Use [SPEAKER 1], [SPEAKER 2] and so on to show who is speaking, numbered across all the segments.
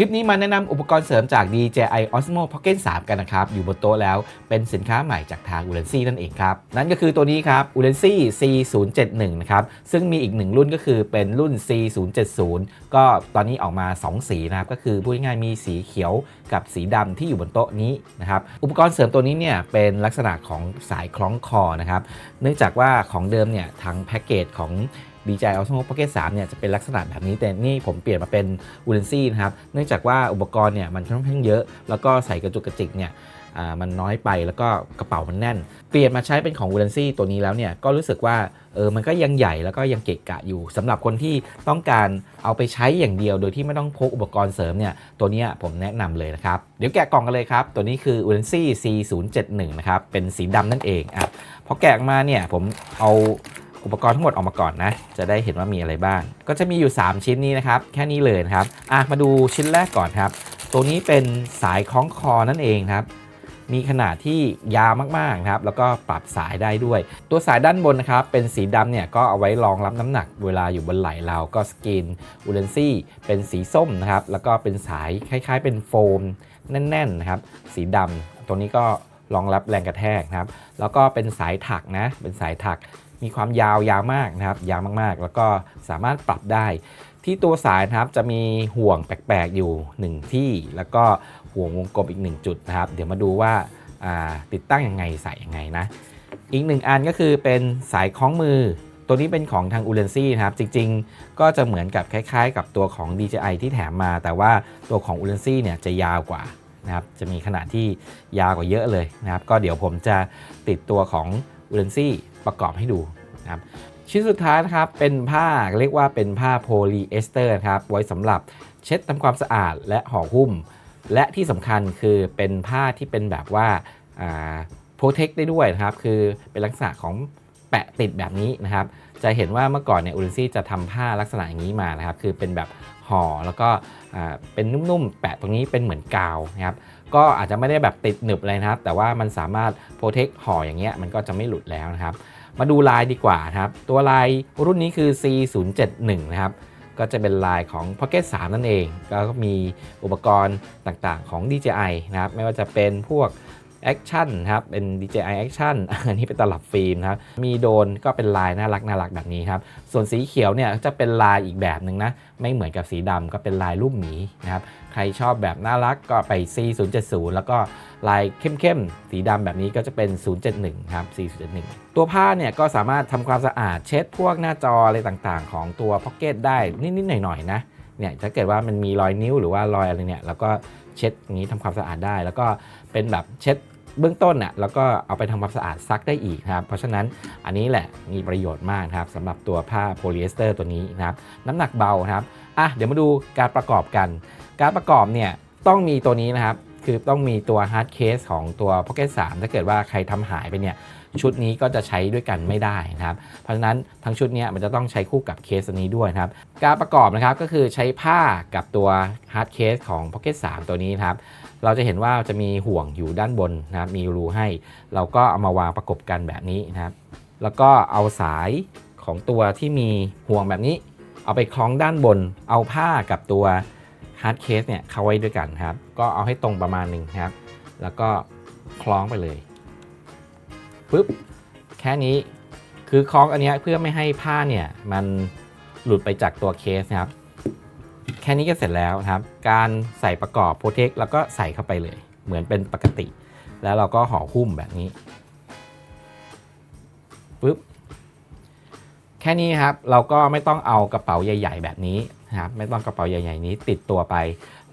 [SPEAKER 1] ลิปนี้มาแนะนำอุปกรณ์เสริมจาก DJI Osmo Pocket 3 กันนะครับ อยู่บนโต๊ะแล้วเป็นสินค้าใหม่จากทาง u l e n c y นั่นเองครับ นั่นก็คือตัวนี้ครับ u l e n c y C071 นะครับ ซึ่งมีอีกหนึ่งรุ่นก็คือเป็นรุ่น C070 ก็ตอนนี้ออกมา 2 สีนะครับ ก็คือพูดง่ายๆมีสีเขียวกับสีดำที่อยู่บนโต๊ะนี้นะครับ อุปกรณ์เสริมตัวนี้เนี่ยเป็นลักษณะของสายคล้องคอนะครับ เนื่องจากว่าของเดิมเนี่ยทางแพ็กเกจของ DJI Osmo Pocket 3เนี่ยจะเป็นลักษณะแบบนี้แต่นี่ผมเปลี่ยนมาเป็น u l e n c y นะครับ เนื่องจากว่าอุปกรณ์เนี่ยมันค่อนข้างเยอะ แล้วก็ใส่กระจุกกระจิกเนี่ยอ่ามันน้อยไปแล้วก็กระเป๋ามันแน่น เปลี่ยนมาใช้เป็นของ u l e n c y ตัวนี้แล้วเนี่ยก็รู้สึกว่าเออมันก็ยังใหญ่แล้วก็ยังเกะกะอยู่สำหรับคนที่ต้องการเอาไปใช้อย่างเดียว โดยที่ไม่ต้องพกอุปกรณ์เสริมเนี่ยตัวนี้ผมแนะนำเลยนะครับ เดี๋ยวแกะกล่องกันเลยครับ ตัวนี้คือ u l e n c y C071 นะครับเป็นสีดำนั่นเองอะพอแกะออกมาเนี่ยผมเอา อุปกรณ์ทั้งหมดออกมาก่อนนะ จะได้เห็นว่ามีอะไรบ้าง ก็จะมีอยู่ 3 ชิ้นนี้นะครับ แค่นี้เลยครับอะมาดูชิ้นแรกก่อนครับ ตัวนี้เป็นสายคล้องคอนั่นเองครับ มีขนาดที่ยาวมากๆนะครับ แล้วก็ปรับสายได้ด้วย ตัวสายด้านบนนะครับ เป็นสีดำเนี่ยก็เอาไว้รองรับน้ำหนักเวลาอยู่บนไหล่เราก็สกินอูเลนซี่เป็นสีส้มนะครับ แล้วก็เป็นสายคล้าย ๆ เป็นโฟมแน่นๆนะครับ สีดำตัวนี้ก็รองรับแรงกระแทกนะครับ แล้วก็เป็นสายถักนะ เป็นสายถัก มีความยาวยาวมากนะครับ ยาวมากๆ แล้วก็สามารถปรับได้ ที่ตัวสายนะครับจะมีห่วงแปลกๆอยู่ 1 ที่ แล้วก็ห่วงวงกลมอีก 1 จุดนะครับ เดี๋ยวมาดูว่าาติดตั้งยังไงใส่ยังไงนะ อีกหนึ่งอันก็คือเป็นสายคล้องมือ ตัวนี้เป็นของทาง u l e n c y นะครับ จริงๆ ก็จะเหมือนกับคล้ายๆ กับตัวของ DJI ที่แถมมา แต่ว่าตัวของ u l e n c y เนี่ยจะยาวกว่านะครับ จะมีขนาดที่ยาวกว่าเยอะเลยนะครับ ก็เดี๋ยวผมจะติดตัวของ u l e n c y ประกอบให้ดูนะครับชิ้นสุดท้ายนะครับเป็นผ้าเรียกว่าเป็นผ้าโพลีเอสเตอร์ครับไว้สำหรับเช็ดทำความสะอาดและห่อหุ้ม และที่สำคัญคือเป็นผ้าที่เป็นแบบว่าโปรเทคได้ด้วยนะครับ คือเป็นลักษณะของ แปะติดแบบนี้นะครับ จะเห็นว่าเมื่อก่อนเนี่ยอูริซี่จะทำผ้าลักษณะอย่างนี้มานะครับ คือเป็นแบบห่อแล้วก็อ่าเป็นนุ่มๆ แปะตรงนี้เป็นเหมือนกาวนะครับ ก็อาจจะไม่ได้แบบติดหนึบเลยนะครับ แต่ว่ามันสามารถโปรเทคห่ออย่างเงี้ยมันก็จะไม่หลุดแล้วนะครับ มาดูลายดีกว่านะครับ ตัวลายรุ่นนี้คือ C071 นะครับก็จะเป็นลายของ Pocket 3 นั่นเอง ก็มีอุปกรณ์ต่างๆของ DJI นะครับ ไม่ว่าจะเป็นพวก Action นครับ เป็น DJI Action อันนี้เป็นตลับฟิล์มครับ มีโดนก็เป็นลายน่ารักน่ารักแบบนี้ครับ ส่วนสีเขียวเนี่ยจะเป็นลายอีกแบบหนึ่งนะ ไม่เหมือนกับสีดำก็เป็นลายรูปหมีนะครับ ใครชอบแบบน่ารักก็ไป C070 แล้วก็ลายเข้มๆ สีดำแบบนี้ก็จะเป็น 071 ครับ C071 ตัวผ้าเนี่ยก็สามารถทำความสะอาดเช็ดพวกหน้าจออะไรต่างๆ ของตัว Pocket ได้นิดๆหน่อยๆนะเนี่ยถ้าเกิดว่ามันมีรอยนิ้วหรือว่ารอยอะไรเนี่ยเราก็เช็ดอย่างนี้ทำความสะอาดได้ แล้วก็เป็นแบบเช็ด เบื้องต้นน่ะแล้วก็เอาไปทำความสะอาดซักได้อีกครับ เพราะฉะนั้นอันนี้แหละมีประโยชน์มากครับสำหรับตัวผ้าโพลีเอสเตอร์ตัวนี้นะครับน้ำหนักเบาครับอะเดี๋ยวมาดูการประกอบกัน การประกอบเนี่ยต้องมีตัวนี้นะครับคือต้องมีตัวฮาร์ดเคสของตัว Pocket 3 ถ้าเกิดว่าใครทำหายไปเนี่ยชุดนี้ก็จะใช้ด้วยกันไม่ได้นะครับ เพราะฉะนั้นทั้งชุดเนี้มันจะต้องใช้คู่กับเคสอันนี้ด้วยนะครับ การประกอบนะครับก็คือใช้ผ้ากับตัวฮาร์ดเคสของ Pocket 3 ตัวนี้นะครับ เราจะเห็นว่าจะมีห่วงอยู่ด้านบนนะครับมีรูให้ เราก็เอามาวางประกบกันแบบนี้นะครับ แล้วก็เอาสายของตัวที่มีห่วงแบบนี้ เอาไปคล้องด้านบน เอาผ้ากับตัวฮาร์ดเคสเนี่ยเข้าไว้ด้วยกันครับ ก็เอาให้ตรงประมาณหนึ่งนะครับ แล้วก็คล้องไปเลยปุ๊บแค่นี้คือคล้องอันเนี้ยเพื่อไม่ให้ผ้าเนี่ยมันหลุดไปจากตัวเคสนะครับ แค่นี้ก็เสร็จแล้วนะครับ การใส่ประกอบโปรเทคแล้วก็ใส่เข้าไปเลย เหมือนเป็นปกติ แล้วเราก็ห่อหุ้มแบบนี้ปุ๊บแค่นี้ครับเราก็ไม่ต้องเอากระเป๋าใหญ่ ๆ แบบนี้นะครับไม่ต้องกระเป๋าใหญ่ ๆ นี้ติดตัวไป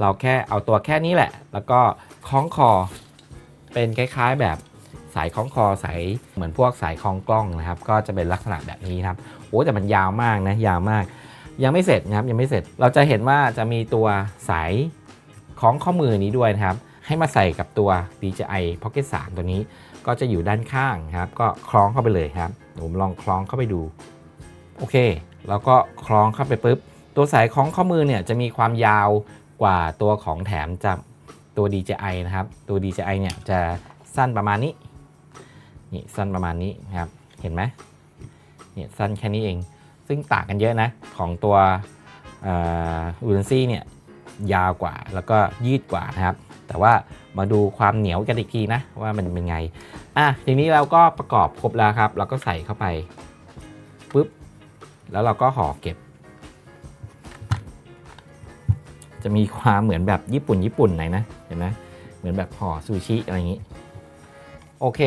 [SPEAKER 1] เราแค่เอาตัวแค่นี้แหละ แล้วก็คล้องคอ เป็นคล้ายๆแบบสายคล้องคอสายเหมือนพวกสายคล้องกล้องนะครับ ก็จะเป็นลักษณะแบบนี้ครับโอ้แต่มันยาวมากนะยาวมาก ยังไม่เสร็จนะครับยังไม่เสร็จเราจะเห็นว่าจะมีตัวสายคล้องข้อมือนี้ด้วยนะครับ ให้มาใส่กับตัว DJI Pocket 3 ตัวนี้ ก็จะอยู่ด้านข้างนะครับ ก็คล้องเข้าไปเลยครับผมลองคล้องเข้าไปดูโอเค แล้วก็คล้องเข้าไปปุ๊บ ตัวสายคล้องข้อมือเนี่ยจะมีความยาวกว่าตัวของแถมจากตัว DJI นะครับ ตัว DJI เนี่ยจะสั้นประมาณนี้นี่สั้นประมาณนี้นะครับ เห็นไหมเนี่ยสั้นแค่นี้เอง ซึ่งต่างกันเยอะนะ ของตัวอูเลนซี่เนี่ยยาวกว่าแล้วก็ยืดกว่านะครับ แต่ว่ามาดูความเหนียวกันอีกทีนะ ว่ามันเป็นไง อะทีนี้เราก็ประกอบครบแล้วครับ เราก็ใส่เข้าไปปุ๊บแล้วเราก็ห่อเก็บ จะมีความเหมือนแบบญี่ปุ่นญี่ปุ่นหน่อยนะเห็นไหมเหมือนแบบห่อซูชิอะไรอย่างนี้ โอเค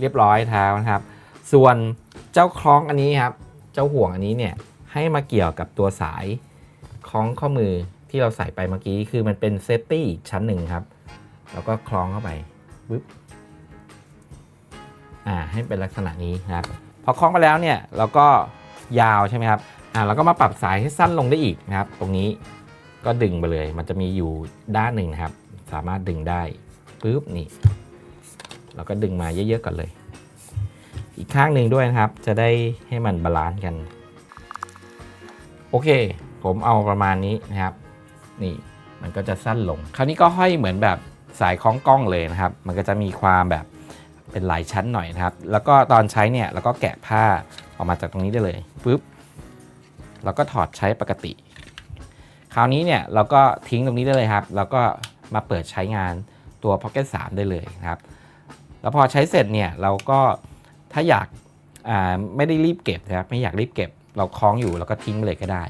[SPEAKER 1] เรียบร้อยเท้านะครับ ส่วนเจ้าคล้องอันนี้ครับ เจ้าห่วงอันนี้เนี่ยให้มาเกี่ยวกับตัวสายคล้องข้อมือที่เราใส่ไปเมื่อกี้คือมันเป็นเซฟตี้ชั้นหนึ่งครับ แล้วก็คล้องเข้าไปปึ๊บอ่าให้เป็นลักษณะนี้นะครับพอคล้องไปแล้วเนี่ยเราก็ยาวใช่ไหมครับอ่าเราก็มาปรับสายให้สั้นลงได้อีกนะครับ ตรงนี้ก็ดึงไปเลย มันจะมีอยู่ด้านหนึ่งนะครับ สามารถดึงได้ปึ๊บนี่ เราก็ดึงมาเยอะๆก่อนเลย อีกข้างหนึ่งด้วยนะครับ จะได้ให้มันบาลานซ์กัน โอเค ผมเอาประมาณนี้นะครับ นี่มันก็จะสั้นลง คราวนี้ก็ห้อยเหมือนแบบสายคล้องกล้องเลยนะครับ มันก็จะมีความแบบเป็นหลายชั้นหน่อยนะครับ แล้วก็ตอนใช้เนี่ยเราก็แกะผ้าออกมาจากตรงนี้ได้เลยปุ๊บแล้วก็ถอดใช้ปกติ คราวนี้เนี่ยเราก็ทิ้งตรงนี้ได้เลยครับ แล้วก็มาเปิดใช้งานตัว Pocket 3 ได้เลยนะครับ แล้วพอใช้เสร็จเนี่ยเราก็ ถ้าอยากไม่ได้รีบเก็บนะครับไม่อยากรีบเก็บ เราคล้องอยู่แล้วก็ทิ้งไปเลยก็ได้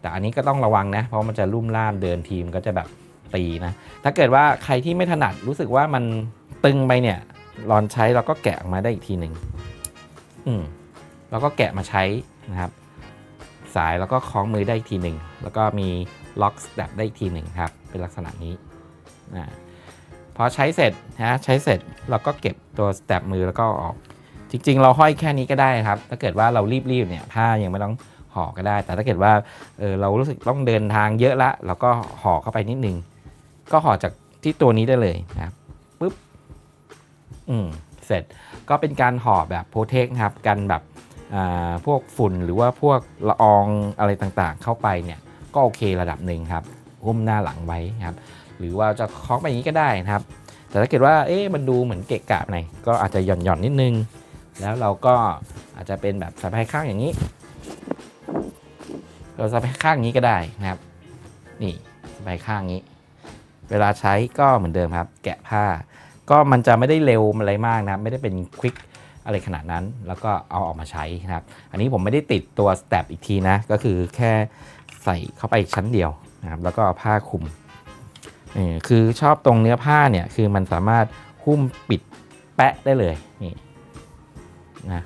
[SPEAKER 1] แต่อันนี้ก็ต้องระวังนะ เพราะมันจะลุ่มล่ามเดินทีมก็จะแบบตีนะ ถ้าเกิดว่าใครที่ไม่ถนัดรู้สึกว่ามันตึงไปเนี่ยลอนใช้เราก็แกะออกมาได้อีกทีหนึ่งอืมแล้วก็แกะมาใช้นะครับ สายแล้วก็คล้องมือได้อีกทีหนึ่งแล้วก็มีล็อกสแตปได้อีกทีหนึ่งครับ เป็นลักษณะนี้อ่าพอใช้เสร็จนะใช้เสร็จเราก็เก็บตัวสแตปมือแล้วก็ออก จริง ๆ เราห้อยแค่นี้ก็ได้ครับ ถ้าเกิดว่าเรารีบๆเนี่ยผ้ายังไม่ต้องห่อก็ได้ แต่ถ้าเกิดว่าเออเรารู้สึกต้องเดินทางเยอะละเราก็ห่อเข้าไปนิดนึง ก็ห่อจากที่ตัวนี้ได้เลยนะครับปุ๊บอืมเสร็จก็เป็นการห่อแบบโปรเทคครับกันแบบอ่าพวกฝุ่นหรือว่าพวกละอองอะไรต่างๆ เข้าไปเนี่ยก็โอเคระดับหนึ่งครับหุ้มหน้าหลังไว้ครับหรือว่าจะคล้องไปอย่างนี้ก็ได้นะครับ แต่ถ้าเกิดว่าเอ๊ะมันดูเหมือนเกะกะหน่อยก็อาจจะหย่อนหย่อนๆนิดนึง แล้วเราก็อาจจะเป็นแบบสะพายข้างอย่างนี้ เราสะพายข้างนี้ก็ได้นะครับ นี่สะพายข้างนี้ เวลาใช้ก็เหมือนเดิมครับ แกะผ้า ก็มันจะไม่ได้เร็วอะไรมากนะครับ ไม่ได้เป็นควิกอะไรขนาดนั้น แล้วก็เอาออกมาใช้นะครับ อันนี้ผมไม่ได้ติดตัวส t ต p อีกทีนะ ก็คือแค่ใส่เข้าไปชั้นเดียวนะครับ แล้วก็เอาผ้าคลุมคือชอบตรงเนื้อผ้าเนี่ย คือมันสามารถหุ้มปิดแปะได้เลย นี่ นะ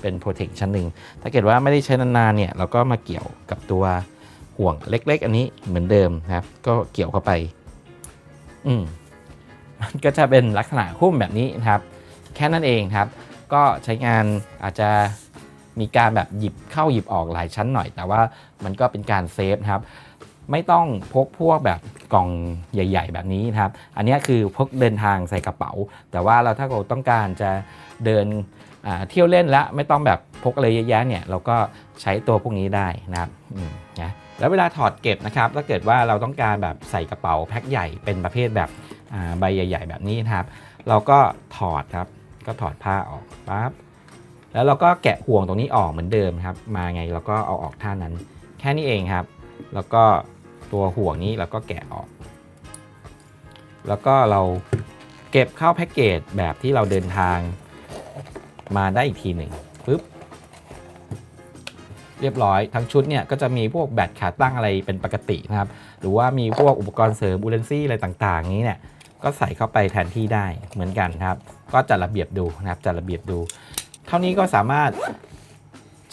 [SPEAKER 1] เป็นโปรเทคชั้นหนึ่งถ้าเกิดว่าไม่ได้ใช้นานๆเนี่ยเราก็มาเกี่ยวกับตัวห่วงเล็ก ๆ อันนี้เหมือนเดิมนะครับ ก็เกี่ยวเข้าไป อืมมันก็จะเป็นลักษณะหุ้มแบบนี้นะครับ แค่นั้นเองครับ ก็ใช้งานอาจจะมีการแบบหยิบเข้าหยิบออกหลายชั้นหน่อย แต่ว่ามันก็เป็นการเซฟนะครับ ไม่ต้องพกพวกแบบกล่องใหญ่ ๆ แบบนี้นะครับ อันนี้คือพกเดินทางใส่กระเป๋า แต่ว่าเราถ้าเราต้องการจะเดินเที่ยวเล่นแล้วไม่ต้องแบบพกอะไรเยอะแยะเนี่ยเราก็ใช้ตัวพวกนี้ได้นะครับนะแล้วเวลาถอดเก็บนะครับถ้าเกิดว่าเราต้องการแบบใส่กระเป๋าแพ็คใหญ่เป็นประเภทแบบใบใหญ่ ๆ แบบนี้นะครับ เราก็ถอดครับก็ถอดผ้าออกปั๊บแล้วเราก็แกะห่วงตรงนี้ออกเหมือนเดิมครับ มาไงเราก็เอาออกท่านั้น แค่นี้เองครับ แล้วก็ตัวห่วงนี้เราก็แกะออก แล้วก็เราเก็บเข้าแพ็กเกจแบบที่เราเดินทางมาได้อีกทีหนึ่งปึ๊บเรียบร้อยทั้งชุดเนี่ยก็จะมีพวกแบตขาตั้งอะไรเป็นปกตินะครับ หรือว่ามีพวกอุปกรณ์เสริมบูเลนซี่อะไรต่างๆ นี้เนี่ยก็ใส่เข้าไปแทนที่ได้เหมือนกันครับ ก็จัดระเบียบดูนะครับจัดระเบียบดู เท่านี้ก็สามารถ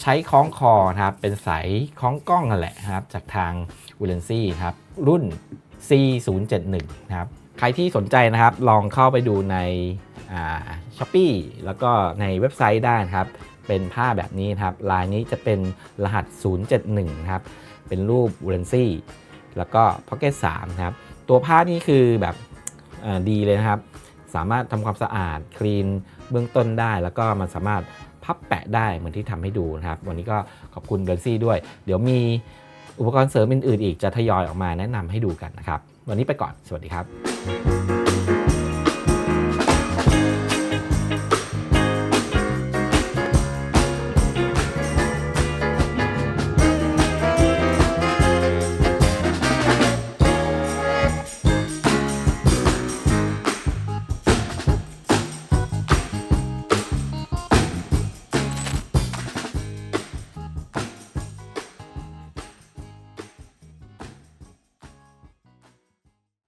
[SPEAKER 1] ใช้คล้องคอนะครับเป็นสายคล้องกล้องนั่นแหละครับจากทางอูเลนซี่ครับรุ่น C071 นะครับใครที่สนใจนะครับลองเข้าไปดูในช้อปปี้แล้วก็ในเว็บไซต์ได้นะครับ เป็นผ้าแบบนี้ครับลายนี้จะเป็นรหัส 071นะครับเป็นรูปอูเลนซี่แล้วก็ Pocket 3นะครับตัวผ้านี่คือแบบอ่อดีเลยนะครับ สามารถทำความสะอาดคลีนเบื้องต้นได้ แล้วก็มันสามารถ พับแปะได้เหมือนที่ทำให้ดูนะครับ วันนี้ก็ขอบคุณเบนซี่ด้วย เดี๋ยวมีอุปกรณ์เสริมอื่นๆอีกจะทยอยออกมาแนะนำให้ดูกันนะครับ วันนี้ไปก่อน สวัสดีครับ